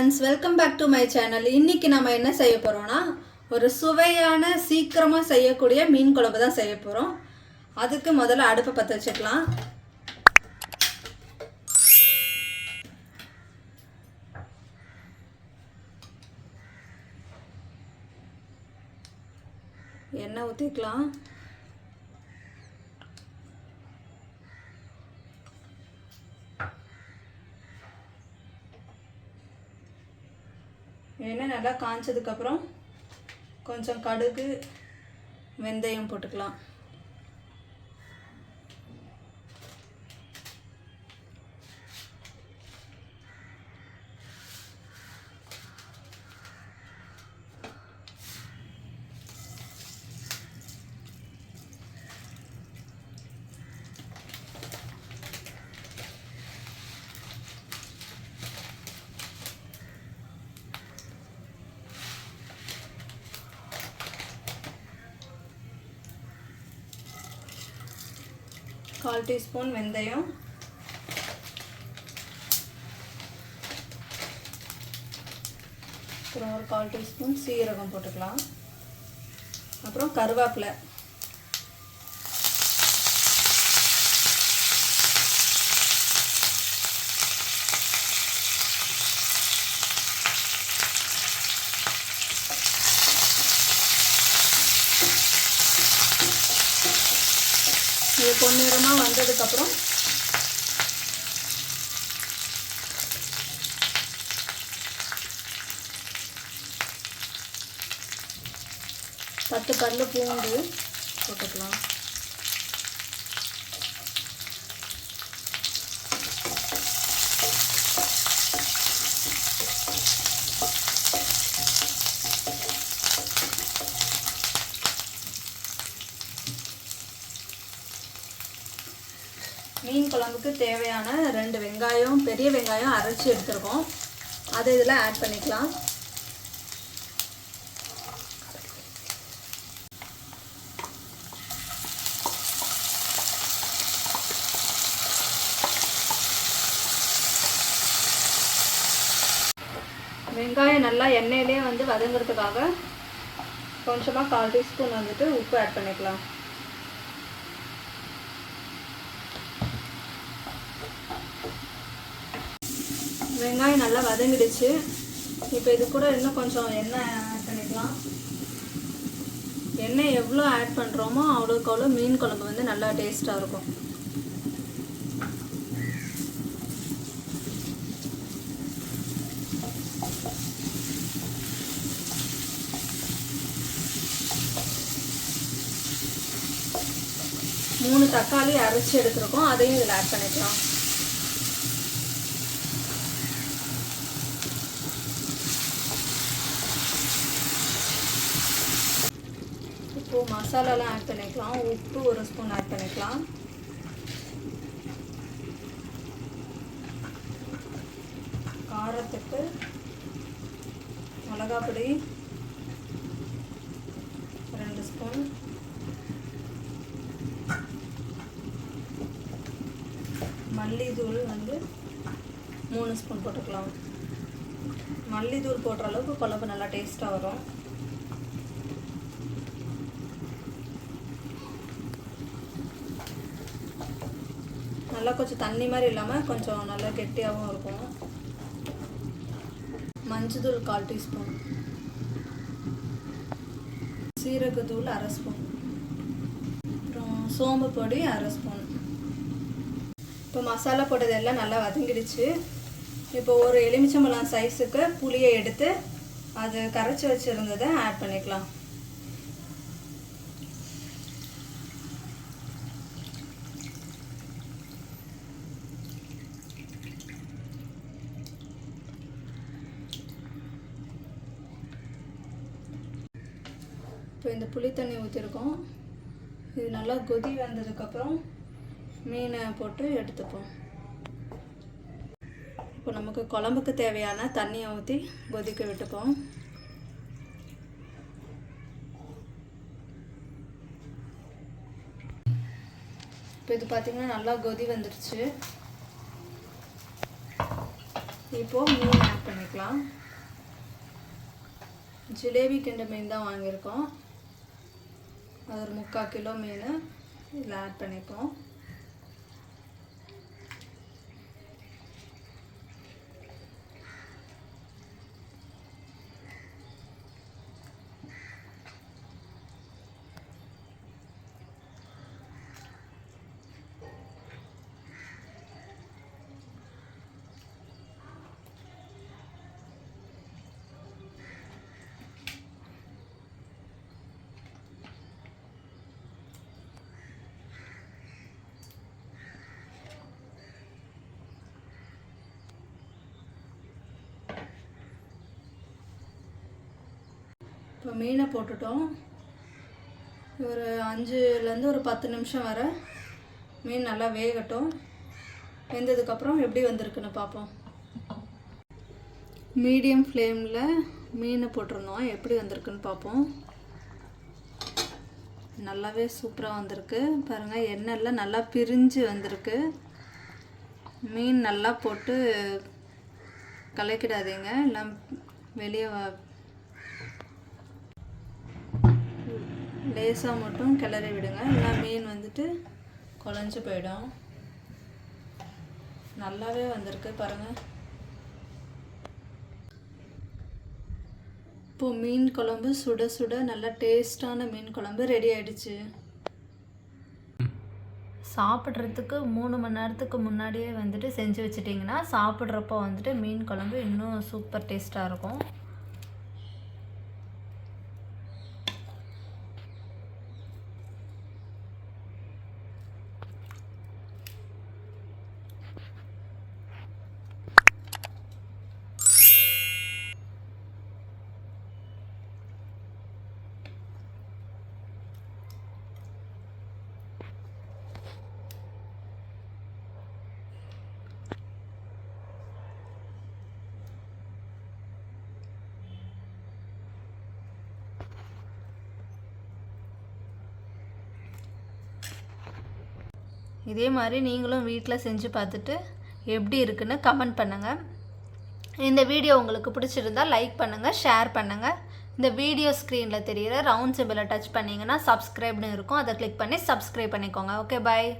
Friends welcome back to my channel இன்றைக்கி நம்ம என்ன செய்ய போகிறோம்னா ஒரு சுவையான சீக்கிரமாக செய்யக்கூடிய மீன் குழம்பு தான் செய்ய போகிறோம் அதுக்கு முதல்ல அடுப்பை பற்ற வச்சுக்கலாம். எண்ணெய் ஊற்றிக்கலாம் எண்ணெய் நல்லா காஞ்சதுக்கப்புறம் கொஞ்சம் கடுகு வெந்தயம் போட்டுக்கலாம். கால் டீஸ்பூன் வெந்தயம். அப்புறம் ஒரு கால் டீஸ்பூன் சீரகம் போட்டுக்கலாம். அப்புறம் கருவேப்பிலை. பொன்னிறமாக வந்ததுக்கப்புறம் பத்து பல்லு பூண்டு போட்டுக்கலாம் மீன் குழம்புக்கு தேவையான ரெண்டு வெங்காயம் பெரிய வெங்காயம் அரைச்சி எடுத்துருக்கோம். அதை இதில் ஆட் பண்ணிக்கலாம். வெங்காயம் நல்லா எண்ணெயிலே வந்து வதங்குறதுக்காக கொஞ்சமாக கால் டீஸ்பூன் வந்துட்டு உப்பு ஆட் பண்ணிக்கலாம். வெங்காயம் நல்லா வதங்கிடுச்சு. இப்போ இது கூட இன்னும் கொஞ்சம் எண்ணெய் ஆட் பண்ணிக்கலாம். எண்ணெய் எவ்வளோ ஆட் பண்ணுறோமோ அவ்வளோக்கு அவ்வளோ மீன் குழம்பு வந்து நல்லா டேஸ்ட்டாக இருக்கும். மூணு தக்காளி அரைச்சி எடுத்துருக்கோம். அதையும் இதில் ஆட் பண்ணிக்கலாம். மசாலாலாம் ஆட் பண்ணிக்கலாம். உப்பு ஒரு ஸ்பூன் ஆட் பண்ணிக்கலாம். காரத்துக்கு மிளகாப்பொடி ரெண்டு ஸ்பூன் மல்லித்தூள் வந்து மூணு ஸ்பூன் போட்டுக்கலாம். மல்லித்தூள் போடுற அளவுக்கு குழம்பு நல்லா டேஸ்ட்டாக வரும். நல்லா கொஞ்சம் தண்ணி மாதிரி இல்லாமல் கொஞ்சம் நல்லா கெட்டியாகவும் இருக்கும். மஞ்சத்தூள் கால் டீஸ்பூன். சீரகத்தூள் அரை ஸ்பூன். அப்புறம் சோம்பு பொடி அரை ஸ்பூன். இப்போ மசாலா போட்டது எல்லாம் நல்லா வதங்கிடுச்சு. இப்போ ஒரு எலுமிச்சம்பழம் சைஸுக்கு புளியை எடுத்து அது கரைச்சி வச்சுருந்ததை ஆட் பண்ணிக்கலாம். இப்போ இந்த புளி தண்ணி ஊற்றிருக்கோம் இது நல்லா கொதி வந்ததுக்கப்புறம் மீனை போட்டு எடுத்துப்போம். இப்போ நமக்கு குழம்புக்கு தேவையான தண்ணியை ஊற்றி கொதிக்க விட்டுப்போம். இப்போ இது பார்த்திங்கன்னா நல்லா கொதி வந்துடுச்சு இப்போது மீன் ஆட் பண்ணிக்கலாம். ஜிலேபி கிண்ட மீன் தான் வாங்கியிருக்கோம். அது ஒரு முக்கால் கிலோ மீன் இதில் ஆட் பண்ணிப்போம். இப்போ மீனை போட்டுட்டோம். ஒரு அஞ்சுலேருந்து ஒரு பத்து நிமிஷம் வர மீன் நல்லா வேகட்டும். வெந்ததுக்கப்புறம் எப்படி வந்திருக்குன்னு பார்ப்போம். மீடியம் ஃப்ளேமில் மீனை போட்டிருந்தோம். எப்படி வந்திருக்குன்னு பார்ப்போம். நல்லாவே சூப்பராக வந்திருக்கு. பாருங்கள் எண்ணெய்லாம் நல்லா பிரிஞ்சு வந்திருக்கு. மீன் நல்லா போட்டு கலக்கிடாதீங்க. எல்லாம் வெளியே லேசாக மட்டும் கிளறி விடுங்க. இல்லை மீன் வந்துட்டு குழஞ்சு போயிடும். நல்லாவே வந்திருக்கு பாருங்கள் இப்போ மீன் குழம்பு சுட சுட நல்ல டேஸ்டான மீன் குழம்பு ரெடி ஆயிடுச்சு. சாப்பிட்றதுக்கு மூணு மணி நேரத்துக்கு முன்னாடியே வந்துட்டு செஞ்சு வச்சுட்டிங்கன்னா சாப்பிட்றப்போ வந்துட்டு மீன் குழம்பு இன்னும் சூப்பர் டேஸ்ட்டாக இருக்கும். இதே மாதிரி நீங்களும் வீட்டில் செஞ்சு பார்த்துட்டு எப்படி இருக்குன்னு கமெண்ட் பண்ணுங்கள் இந்த வீடியோ உங்களுக்கு பிடிச்சிருந்தா லைக் பண்ணுங்கள் ஷேர் பண்ணுங்கள் இந்த வீடியோ ஸ்க்ரீனில் தெரிகிற ரவுண்ட் சிம்பிளை டச் பண்ணிங்கன்னா சப்ஸ்கிரைப்னு இருக்கும். அதை கிளிக் பண்ணி சப்ஸ்கிரைப் பண்ணிக்கோங்க. Okay bye